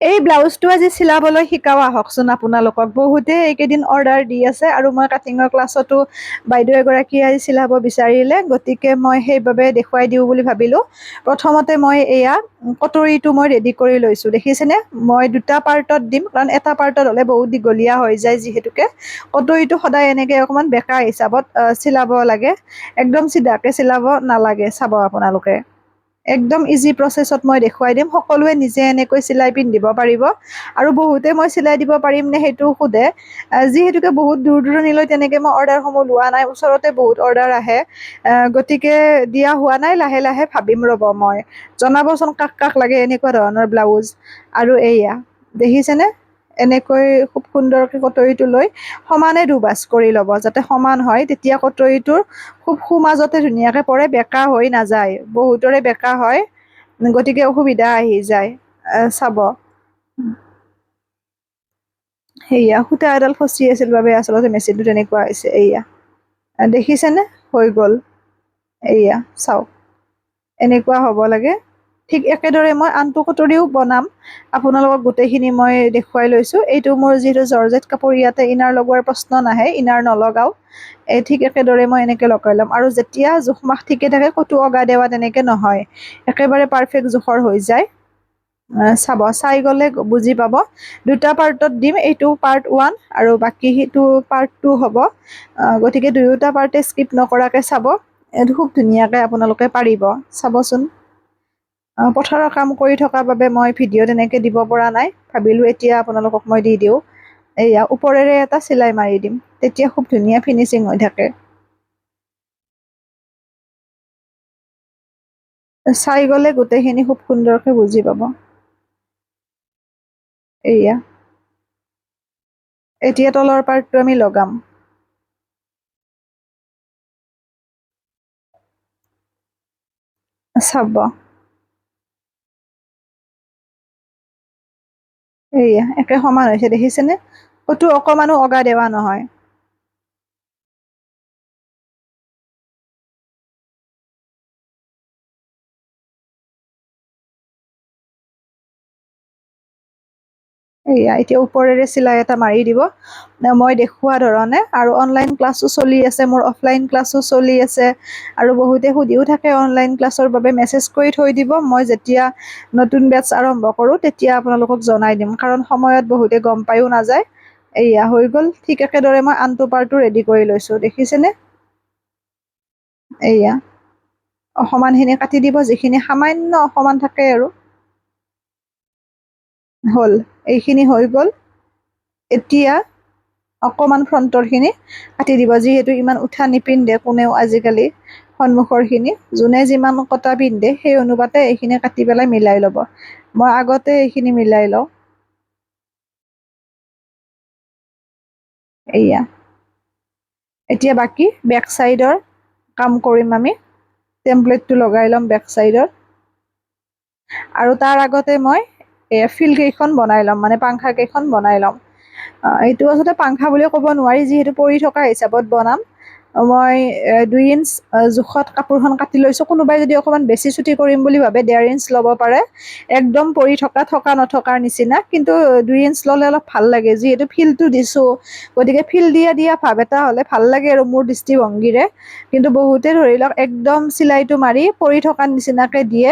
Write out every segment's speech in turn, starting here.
এই ব্লাউজটো আজি চিলাবলৈ শিকাওঁ আহকচোন আপোনালোকক। বহুতে এইকেইদিন অৰ্ডাৰ দি আছে আৰু মই কাটিঙৰ ক্লাছতো বাইদেউ এগৰাকীয়ে আজি চিলাব বিচাৰিলে গতিকে মই সেইবাবে দেখুৱাই দিওঁ বুলি ভাবিলোঁ। প্ৰথমতে মই এয়া কটৰীটো মই ৰেডি কৰি লৈছোঁ। দেখিছেনে? মই দুটা পাৰ্টত দিম কাৰণ এটা পাৰ্টত হ'লে বহুত দীঘলীয়া হৈ যায় যিহেতুকে। কটৰীটো সদায় এনেকৈ অকণমান বেকা হিচাপত চিলাব লাগে। একদম চিধাকৈ চিলাব নালাগে চাব আপোনালোকে। একদম ইজি প্ৰচেছত মই দেখুৱাই দিম। সকলোৱে নিজে এনেকৈ চিলাই পিন্ধিব পাৰিব। আৰু বহুতে মই চিলাই দিব পাৰিমনে সেইটো সোধে। যিহেতুকে বহুত দূৰ দূৰণিলৈ তেনেকৈ মই অৰ্ডাৰসমূহ লোৱা নাই ওচৰতে বহুত অৰ্ডাৰ আহে। গতিকে দিয়া হোৱা নাই লাহে লাহে ভাবিম ৰ'ব মই। জনাবচোন কাক কাক লাগে এনেকুৱা ধৰণৰ ব্লাউজ আৰু এইয়া দেখিছেনে? এনেকৈ খুব সুন্দৰকৈ কটৰীটো লৈ সমানে দুভাঁজ কৰি ল'ব। যাতে সমান হয় তেতিয়া কটৰীটোৰ খুব সোঁমাজতে ধুনীয়াকৈ পৰে বেকা হৈ নাযায়। বহুতৰে বেকা হয় গতিকে অসুবিধা আহি যায় চাব। সেয়া সূতা এডাল ফচি আছিল বাবে আচলতে মেচিনটো তেনেকুৱা হৈছে এয়া দেখিছেনে? হৈ গ'ল। এয়া চাওক। এনেকুৱা হ'ব লাগে। ঠিক একেদৰে মই আনটো কটৰীও বনাম। আপোনালোকক গোটেইখিনি মই দেখুৱাই লৈছোঁ। এইটো মোৰ যিহেতু জৰ্জেট কাপোৰ ইয়াতে ইনাৰ লগোৱাৰ প্ৰশ্ন নাহে ইনাৰ নলগাওঁ। এই ঠিক একেদৰে মই এনেকৈ লগাই ল'ম। আৰু যেতিয়া জোখ মাখ ঠিকে থাকে ক'তো অগা দেৱা তেনেকৈ নহয়। একেবাৰে পাৰফেক্ট জোখৰ হৈ যায়। চাব চাই গ'লে বুজি পাব। দুটা পাৰ্টত দিম এইটো পাৰ্ট ওৱান আৰু বাকী সেইটো পাৰ্ট টু হ'ব। গতিকে দুয়োটা পাৰ্টে স্কিপ নকৰাকৈ চাব। খুব ধুনীয়াকৈ আপোনালোকে পাৰিব। চাবচোন। পথাৰৰ কাম কৰি থকাৰ বাবে মই ভিডিঅ' তেনেকৈ দিব পৰা নাই। ভাবিলোঁ এতিয়া আপোনালোকক মই দি দিওঁ। এয়া ওপৰেৰে এটা চিলাই মাৰি দিম। তেতিয়া খুব ধুনীয়া ফিনিচিং হৈ থাকে। চাই গ'লে গোটেইখিনি খুব সুন্দৰকৈ বুজি পাব। এয়া। এতিয়া তলৰ পাৰ্টটো আমি লগাম। চাব। এয়া একে সমান হৈছে দেখিছেনে? ক'তো অকণমানো অগা দেৱা নহয়। এয়া এতিয়া ওপৰেৰে চিলাই এটা মাৰি দিব। মই দেখুওৱা ধৰণে আৰু অনলাইন ক্লাছো চলি আছে মোৰ অফলাইন ক্লাছো চলি আছে আৰু বহুতে সুধিও থাকে অনলাইন ক্লাছৰ বাবে মেছেজ কৰি থৈ দিব। মই যেতিয়া নতুন বেটছ আৰম্ভ কৰোঁ তেতিয়া আপোনালোকক জনাই দিম কাৰণ সময়ত বহুতে গম পায়ো নাযায়। এয়া হৈ গ'ল ঠিক একেদৰে মই আনটো পাৰ্টো ৰেডি কৰি লৈছোঁ দেখিছেনে? এয়া অসমানখিনি কাটি দিব যিখিনি সামান্য অসমান থাকে আৰু। হ'ল। এইখিনি হৈ গ'ল। এতিয়া অকণমান ফ্ৰণ্টৰখিনি কাটি দিব। যিহেতু ইমান উঠা নিপিন্ধে কোনেও আজিকালি সন্মুখৰখিনি যোনে যিমান কটা পিন্ধে সেই অনুপাতে এইখিনি কাটি পেলাই মিলাই ল'ব। মই আগতে এইখিনি মিলাই লওঁ। এয়া এতিয়া বাকী বেক চাইডৰ কাম কৰিম আমি। টেম্পলেটটো লগাই ল'ম বেক চাইডৰ আৰু তাৰ আগতে মই এয়া ফিল্ডকেইখন বনাই ল'ম মানে পাংখাকেইখন বনাই ল'ম। এইটো আচলতে পাংখা বুলিও ক'ব নোৱাৰি যিহেতু পৰি থকা হিচাপত বনাম। মই দুই ইঞ্চ জোখত কাপোৰখন কাটি লৈছোঁ কোনোবাই যদি অকণমান বেছি চুটি কৰিম বুলি ভাবে ডেৰ ইঞ্চ ল'ব পাৰে। একদম পৰি থকা থকা নথকাৰ নিচিনা কিন্তু দুই ইঞ্চ ল'লে অলপ ভাল লাগে। যিহেতু ফিলটো দিছোঁ গতিকে ফিল দিয়া দিয়া ভাৱ এটা হ'লে ভাল লাগে আৰু মোৰ দৃষ্টিভংগীৰে। কিন্তু বহুতে ধৰি লওক একদম চিলাইটো মাৰি পৰি থকাৰ নিচিনাকৈ দিয়ে।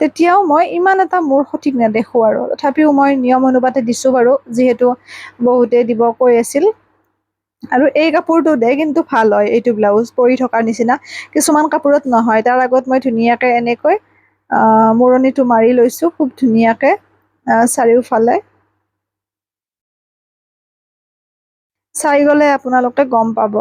তেতিয়াও মই ইমান এটা মোৰ সঠিক নেদেখোঁ আৰু। তথাপিও মই নিয়ম অনুপাতে দিছোঁ বাৰু যিহেতু বহুতে দিব কৈ আছিল। আৰু এই কাপোৰটোতহে কিন্তু ভাল হয় এইটো ব্লাউজ পৰি থকাৰ নিচিনা। কিছুমান কাপোৰত নহয় তাৰ আগত মই ধুনীয়াকৈ এনেকৈ মূৰণিটো মাৰি লৈছোঁ খুব ধুনীয়াকৈ চাৰিওফালে। চাই গ'লে আপোনালোকে গম পাব।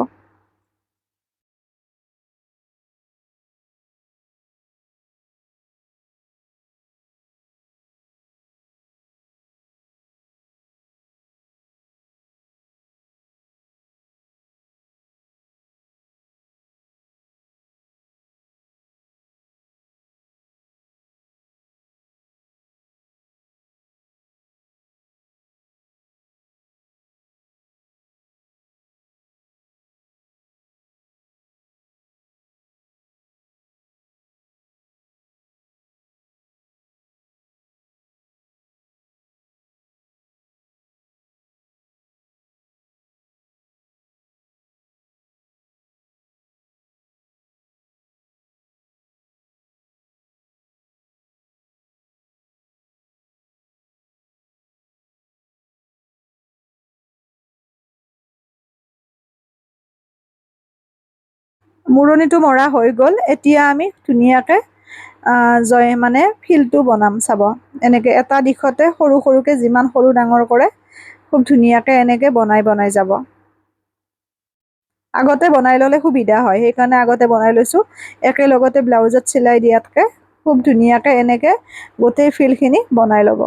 মূৰণিটো মৰা হৈ গ'ল। এতিয়া আমি ধুনীয়াকৈ জয় মানে ফিলটো বনাম চাব। এনেকৈ এটা দিশতে সৰু সৰুকৈ যিমান সৰু ডাঙৰ কৰে খুব ধুনীয়াকৈ এনেকৈ বনাই বনাই যাব। আগতে বনাই ল'লে সুবিধা হয় সেইকাৰণে আগতে বনাই লৈছোঁ। একেলগতে ব্লাউজত চিলাই দিয়াতকৈ খুব ধুনীয়াকৈ এনেকৈ গোটেই ফিলখিনি বনাই ল'ব।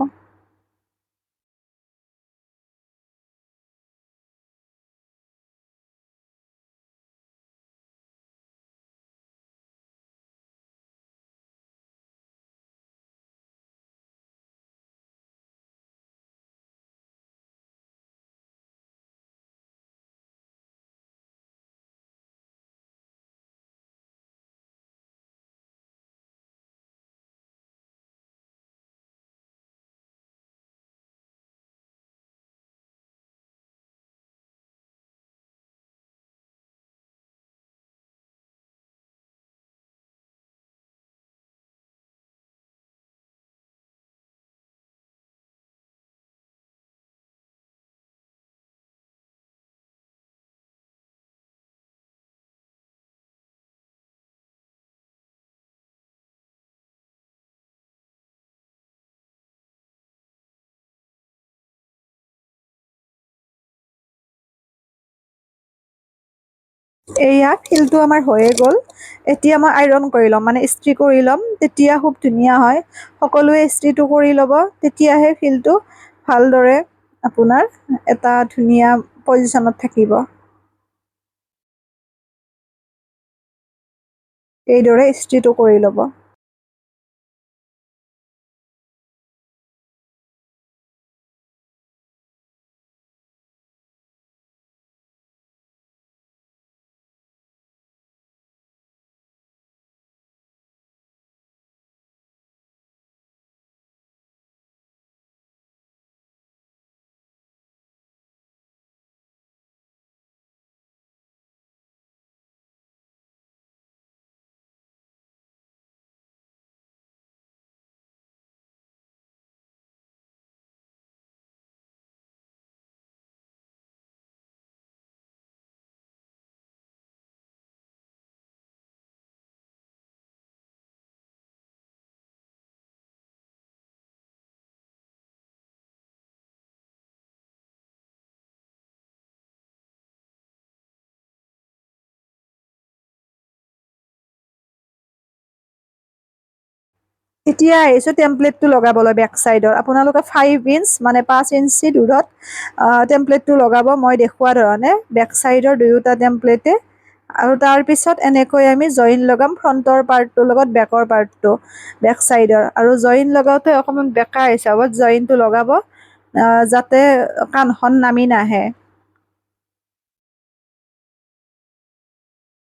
এয়া ফিলটো আমাৰ হৈয়ে গ'ল। এতিয়া মই আইৰণ কৰি ল'ম মানে ইস্ত্ৰি কৰি ল'ম তেতিয়া খুব ধুনীয়া হয়। সকলোৱে ইস্ত্ৰিটো কৰি ল'ব তেতিয়াহে ফিলটো ভালদৰে আপোনাৰ এটা ধুনীয়া পজিশ্যনত থাকিব। এইদৰে ইস্ত্ৰিটো কৰি ল'ব। এতিয়া আহিছোঁ টেমপ্লেটটো লগাবলৈ বেক চাইডৰ আপোনালোকে ফাইভ ইঞ্চ মানে পাঁচ ইঞ্চি দূৰত টেমপ্লেটটো লগাব মই দেখুওৱা ধৰণে বেক চাইডৰ দুয়োটা টেমপ্লেটে আৰু তাৰপিছত এনেকৈ আমি জইন লগাম ফ্ৰণ্টৰ পাৰ্টটোৰ লগত বেকৰ পাৰ্টটো বেক চাইডৰ আৰু জইন লগাওঁতে অকণমান বেকা হিচাপত জইনটো লগাব যাতে কাণখন নামি নাহে।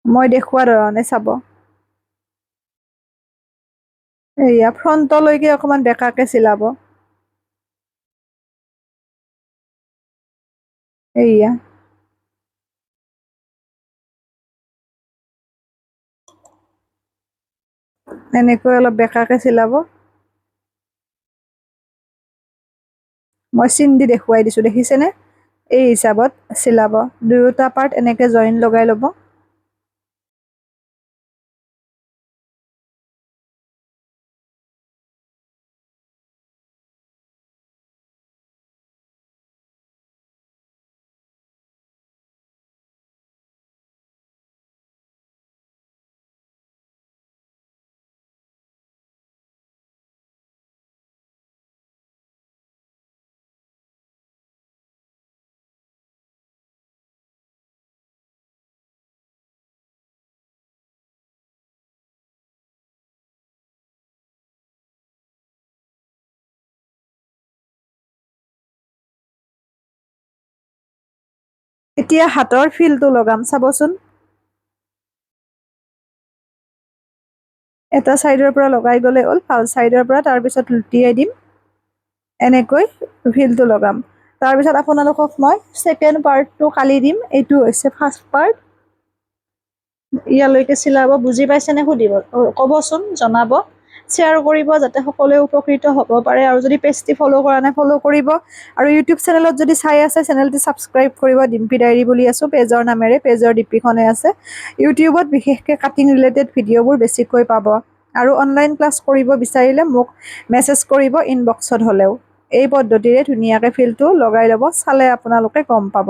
মই দেখুওৱা ধৰণে চাব। এয়া ফ্ৰণ্টলৈকে অকণমান বেঁকাকৈ চিলাব। এয়া এনেকৈ অলপ বেঁকাকৈ চিলাব। মই চিন দি দেখুৱাই দিছোঁ দেখিছেনে? এই হিচাপত চিলাব। দুয়োটা পাৰ্ট এনেকৈ জইন লগাই ল'ব। এতিয়া হাতৰ ফিলটো লগাম চাবচোন। এটা ছাইডৰ পৰা লগাই গ'লে হ'ল ভাল ছাইডৰ পৰা তাৰপিছত লুটিয়াই দিম। এনেকৈ ফিলটো লগাম। তাৰপিছত আপোনালোকক মই ছেকেণ্ড পাৰ্টটো কালি দিম এইটো হৈছে ফাৰ্ষ্ট পাৰ্ট ইয়ালৈকে চিলাব বুজি পাইছেনে সুধিব ক'বচোন জনাব। শ্বেয়াৰ কৰিব যাতে সকলোৱে উপকৃত হ'ব পাৰে। আৰু যদি পেজটি ফ'ল' কৰা নাই ফ'ল' কৰিব। আৰু ইউটিউব চেনেলত যদি চাই আছে চেনেলটি ছাবস্ক্ৰাইব কৰিব। ডিম্পি ডায়েৰী বুলি আছোঁ পেজৰ নামেৰে পেজৰ ডিপিখনে আছে। ইউটিউবত বিশেষকৈ কাটিং ৰিলেটেড ভিডিঅ'বোৰ বেছিকৈ পাব। আৰু অনলাইন ক্লাছ কৰিব বিচাৰিলে মোক মেছেজ কৰিব ইনবক্সত হ'লেও। এই পদ্ধতিৰে ধুনীয়াকৈ ফিলটো লগাই ল'ব চালে আপোনালোকে গম পাব।